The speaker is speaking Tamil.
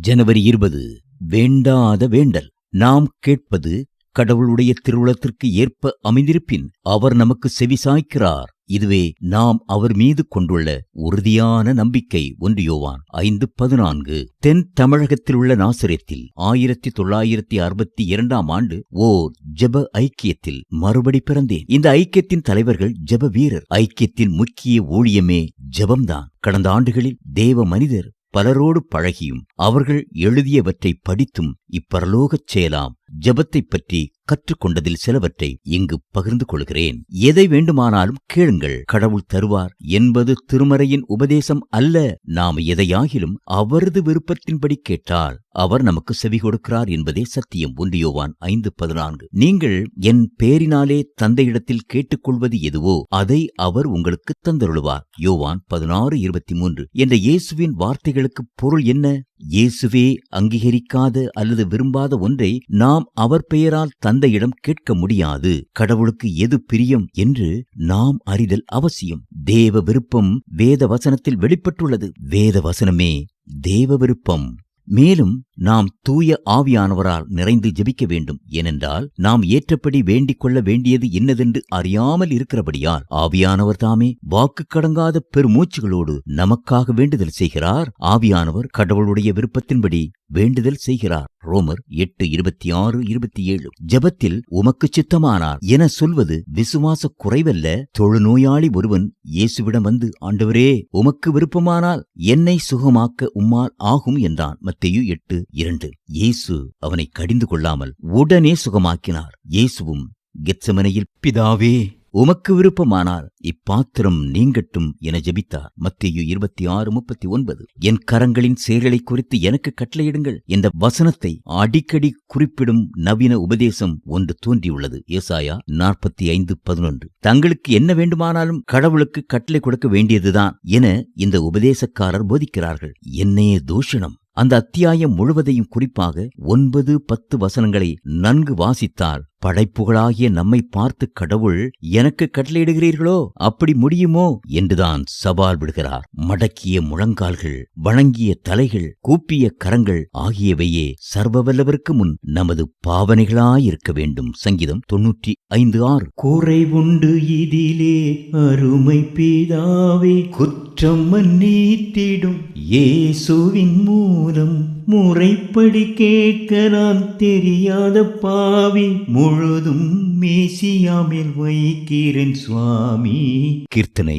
ஜனவரி இருபது வேண்டாத வேண்டல். நாம் கேட்பது கடவுளுடைய திருவுளத்திற்கு ஏற்ப அமைந்திருப்பின் அவர் நமக்கு செவிசாய்க்கிறார் இதுவே நாம் அவர் மீது கொண்டுள்ள உறுதியான நம்பிக்கை. ஒன்று யோவான் ஐந்து பதினான்கு. தென் தமிழகத்திலுள்ள நாசிரியத்தில் ஆயிரத்தி தொள்ளாயிரத்தி அறுபத்தி இரண்டாம் ஆண்டு ஓர் ஜெப ஐக்கியத்தில் மறுபடி பிறந்தேன். இந்த ஐக்கியத்தின் தலைவர்கள் ஜெப வீரர். ஐக்கியத்தின் முக்கிய ஊழியமே ஜெபம்தான். கடந்த ஆண்டுகளில் தேவ மனிதர் பலரோடு பழகியும் அவர்கள் எழுதியவற்றை படித்தும் இப்பரலோகச் செயலாம். ஜெபத்தைப் பற்றி கற்றுக்கொண்டதில் சிலவற்றை இங்கு பகிர்ந்து கொள்கிறேன். எதை வேண்டுமானாலும் கேளுங்கள். கடவுள் தருவார் என்பது திருமறையின் உபதேசம் அல்ல. நாம் எதையாகிலும் அவரது விருப்பத்தின்படி கேட்டால் அவர் நமக்கு செவி கொடுக்கிறார் என்பதே சத்தியம். ஒன்றியோவான் ஐந்து பதினான்கு. நீங்கள் என் பேரினாலே தந்தையிடத்தில் கேட்டுக்கொள்வது எதுவோ அதை அவர் உங்களுக்கு தந்தருளுவார். யோவான் பதினாறு இருபத்தி மூன்று என்ற இயேசுவின் வார்த்தைகளுக்கு பொருள் என்ன? இயேசுவே அங்கீகரிக்காத அல்லது விரும்பாத ஒன்றை நாம் அவர் பெயரால் தந்தையிடம் கேட்க முடியாது. கடவுளுக்கு எது பிரியம் என்று நாம் அறிதல் அவசியம். தேவ விருப்பம் வேத வசனத்தில் வெளிப்பட்டுள்ளது. வேத வசனமே தேவ விருப்பம். மேலும் நாம் தூய ஆவியானவரால் நிறைந்து ஜெபிக்க வேண்டும். ஏனென்றால் நாம் ஏற்றபடி வேண்டிக் கொள்ள வேண்டியது என்னதென்று அறியாமல் இருக்கிறபடியால் ஆவியானவர் தாமே வாக்கு கடங்காத பெருமூச்சுகளோடு நமக்காக வேண்டுதல் செய்கிறார். ஆவியானவர் கடவுளுடைய விருப்பத்தின்படி வேண்டுதல் செய்கிறார். ரோமர் எட்டு இருபத்தி ஆறு இருபத்தி ஏழு ஜபத்தில் உமக்கு சித்தமானார் என சொல்வது விசுவாச குறைவல்ல. தொழுநோயாளி ஒருவன் இயேசுவிடம் வந்து ஆண்டவரே உமக்கு விருப்பமானால் என்னை சுகமாக்க உம்மால் ஆகும் என்றான். மத்தேயு எட்டு இரண்டு. இயேசு அவனை கடிந்து கொள்ளாமல் உடனே சுகமாக்கினார். இயேசுவும் கெச்சமனையில் பிதாவே உமக்கு விருப்பமானால் இப்பாத்திரம் நீங்கட்டும் என ஜெபித்தார். மத்தியு இருபத்தி ஆறு முப்பத்தி ஒன்பது என் கரங்களின் செயல்களை குறித்து எனக்கு கட்டளையிடுங்கள். இந்த வசனத்தை அடிக்கடி குறிப்பிடும் நவீன உபதேசம் ஒன்று தோன்றியுள்ளது. ஏசாயா நாற்பத்தி ஐந்து பதினொன்று. தங்களுக்கு என்ன வேண்டுமானாலும் கடவுளுக்கு கட்டளை கொடுக்க வேண்டியதுதான் என இந்த உபதேசக்காரர் போதிக்கிறார்கள். என்னையே தூஷணம்! அந்த அத்தியாயம் முழுவதையும் குறிப்பாக ஒன்பது பத்து வசனங்களை நன்கு வாசித்தால் படைப்புகளாகிய நம்மை பார்த்து கடவுள் எனக்கு கட்டளையிடுகிறீர்களோ அப்படி முடியுமோ? என்றுதான் சவால் விடுகிறார். மடக்கிய முழங்கால்கள் வணங்கிய தலைகள் கூப்பிய கரங்கள் ஆகியவையே சர்வவல்லவருக்கு முன் நமது பாவனைகளாயிருக்க வேண்டும். சங்கீதம் தொன்னூற்றி ஐந்து ஆறு. குறைவுண்டு இதிலே அருமை பிதாவே குற்றம் மன்னித்திடும். இயேசுவின் மூலம் முறைப்படி கேட்க நான் தெரியாத பாவி. எப்பொழுதும் மேசியாமில் வைக்கிறேன் சுவாமி. கீர்த்தனை